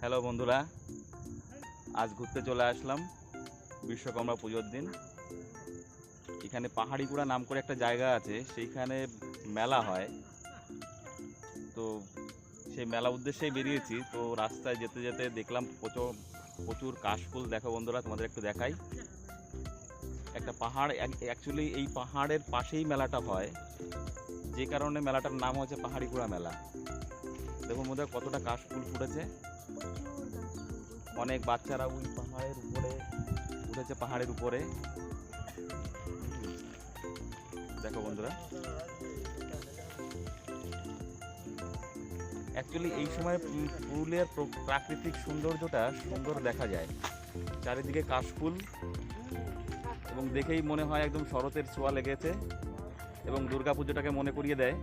Hello বন্ধুরা, আজ ঘুরতে চলে আসলাম বিশ্বকর্মা পুজোর দিন। এখানে পাহাড়িগুড়া নাম করে একটা জায়গা আছে, সেইখানে মেলা হয়। তো সেই মেলা উদ্দেশ্যেই বেরিয়েছি, তো রাস্তায় যেতে যেতে দেখলাম প্রচুর প্রচুর কাশফুল। দেখো বন্ধুরা, তোমাদের একটু দেখাই। একটা পাহাড় অ্যাকচুয়ালি এই পাহাড়ের পাশেই মেলাটা হয়। যে কারণে মেলাটার নাম হচ্ছে পাহাড়িগুড়া মেলা। দেখুন বন্ধুরা, কতটা কাশফুল ফুটেছে। অনেক বাচ্চারা ওই পাহাড়ের উপরে উঠেছে, পাহাড়ের উপরে। দেখো বন্ধুরা। অ্যাকচুয়ালি এই সময় পুরুলিয়ার প্র- প্রাকৃতিক সৌন্দর্যটা সুন্দর দেখা যায়। চারিদিকে কাশফুল এবং দেখেই মনে হয় একদম শরতের ছোঁয়া লেগেছে এবং দুর্গাপুজোটাকে মনে করিয়ে দেয়।